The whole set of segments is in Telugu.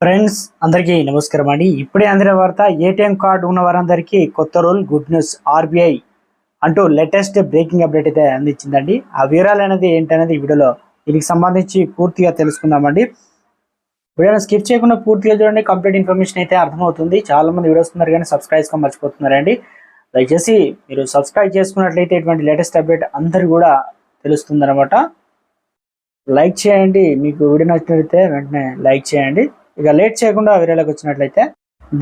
ఫ్రెండ్స్ అందరికీ నమస్కారం అండి. ఇప్పుడే అందిన వార్త ఏటీఎం కార్డు ఉన్న వారందరికీ కొత్త రూల్ గుడ్ న్యూస్ ఆర్బీఐ అంటూ లేటెస్ట్ బ్రేకింగ్ అప్డేట్ అయితే అందించిందండి. ఆ వివరాలు అనేది ఏంటనేది ఈ వీడియోలో దీనికి సంబంధించి పూర్తిగా తెలుసుకుందామండి. వీడియోని స్కిప్ చేయకుండా పూర్తిగా చూడండి. కంప్లీట్ ఇన్ఫర్మేషన్ అయితే అర్థమవుతుంది. చాలా మంది వీడియోస్ ఉన్నారు కానీ సబ్స్క్రైబ్గా మర్చిపోతున్నారండి. దయచేసి మీరు సబ్స్క్రైబ్ చేసుకున్నట్లయితే ఇటువంటి లేటెస్ట్ అప్డేట్ అందరు కూడా తెలుస్తుంది లైక్ చేయండి. మీకు వీడియో నచ్చినట్లయితే వెంటనే లైక్ చేయండి. ఇక లేట్ చేయకుండా వీడియోలోకి వచ్చినట్లయితే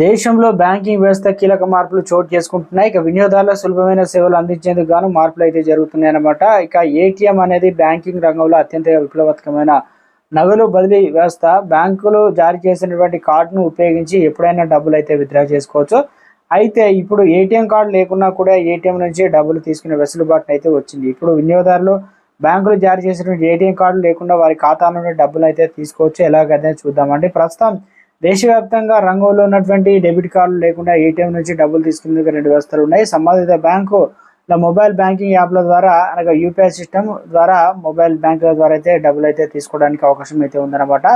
దేశంలో బ్యాంకింగ్ వ్యవస్థ కీలక మార్పులు చోటు చేసుకుంటున్నాయి. ఇక వినియోగదారుల సులభమైన సేవలు అందించేందుకు గాను మార్పులు అయితే జరుగుతున్నాయి అన్నమాట. ఇక ఏటీఎం అనేది బ్యాంకింగ్ రంగంలో అత్యంత విప్లవాత్మకమైన నగలు బదిలీ వ్యవస్థ. బ్యాంకులు జారీ చేసినటువంటి కార్డును ఉపయోగించి ఎప్పుడైనా డబ్బులు అయితే విత్డ్రా చేసుకోవచ్చు. అయితే ఇప్పుడు ఏటీఎం కార్డు లేకున్నా కూడా ఏటీఎం నుంచి డబ్బులు తీసుకునే వెసులుబాటు అయితే వచ్చింది. ఇప్పుడు వినియోగదారులు బ్యాంకులు జారీ చేసినటువంటి ఏటీఎం కార్డు లేకుండా వారి ఖాతా నుండి డబ్బులు అయితే తీసుకోవచ్చు. ఎలాగైతే చూద్దామండి. ప్రస్తుతం దేశవ్యాప్తంగా రంగంలో ఉన్నటువంటి డెబిట్ కార్డులు లేకుండా ఏటీఎం నుంచి డబ్బులు తీసుకునేందుకు రెండు వ్యవస్థలు ఉన్నాయి. సంబంధిత బ్యాంకు మొబైల్ బ్యాంకింగ్ యాప్ల ద్వారా అనగా యూపీఐ సిస్టమ్ ద్వారా మొబైల్ బ్యాంకుల ద్వారా అయితే డబ్బులు అయితే తీసుకోవడానికి అవకాశం అయితే ఉందన్నమాట.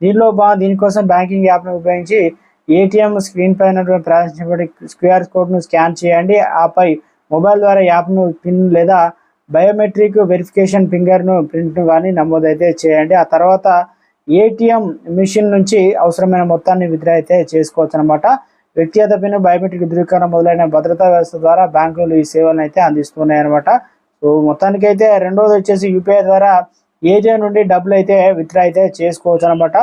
దీనిలో బా దీనికోసం బ్యాంకింగ్ యాప్ను ఉపయోగించి ఏటీఎం స్క్రీన్ పైన ప్రదర్శించబడి క్యూఆర్ కోడ్ను స్కాన్ చేయండి. ఆపై మొబైల్ ద్వారా యాప్ను పిన్ లేదా బయోమెట్రిక్ వెరిఫికేషన్ ఫింగర్ను ప్రింట్ను కానీ నమోదైతే చేయండి. ఆ తర్వాత ఏటీఎం మిషన్ నుంచి అవసరమైన మొత్తాన్ని విత్డ్రా అయితే చేసుకోవచ్చు అనమాట వ్యక్తిగత పిన్ బయోమెట్రిక్ ధృవీకరణ మొదలైన భద్రతా వ్యవస్థ ద్వారా బ్యాంకులు ఈ సేవలను అయితే అందిస్తున్నాయి అనమాట సో మొత్తానికి అయితే రెండోది వచ్చేసి యూపీఐ ద్వారా ఏజే నుండి డబ్బులు అయితే విత్డ్రా అయితే చేసుకోవచ్చు అనమాట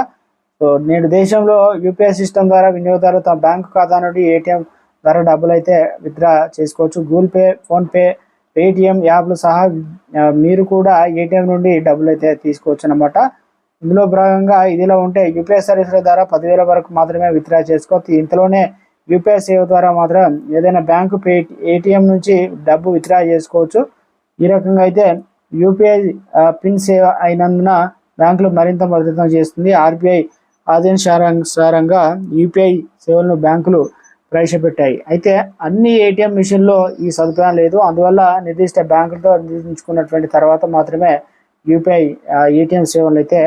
సో నేడు దేశంలో యూపీఐ సిస్టమ్ ద్వారా వినియోగదారులు తమ బ్యాంకు ఖాతా నుండి ఏటీఎం ద్వారా డబ్బులు అయితే విత్డ్రా చేసుకోవచ్చు. గూగుల్ పే ఫోన్పే పేటిఎం యాప్లు సహా మీరు కూడా ఏటీఎం నుండి డబ్బులు అయితే తీసుకోవచ్చు అనమాట ఇందులో భాగంగా ఇదిలో ఉంటే యూపీఐ సర్వీసుల ద్వారా పదివేల వరకు మాత్రమే విత్డ్రా చేసుకోవచ్చు. ఇంతలోనే యూపీఐ సేవ ద్వారా మాత్రం ఏదైనా బ్యాంకు పే ఏటీఎం నుంచి డబ్బు విత్డ్రా చేసుకోవచ్చు. ఈ రకంగా అయితే యూపీఐ పిన్ సేవ అయినందున బ్యాంకులు మరింత భద్రతం చేస్తుంది. ఆర్బీఐ ఆదేశానుసారంగా యూపీఐ సేవలను బ్యాంకులు ప్రవేశపెట్టాయి. అయితే అన్ని ఏటీఎం మిషన్లో ఈ సదుపాయం లేదు. అందువల్ల నిర్దిష్ట బ్యాంకులతో నిర్దించుకున్నటువంటి తర్వాత మాత్రమే యూపీఐ ఏటీఎం సేవలు అయితే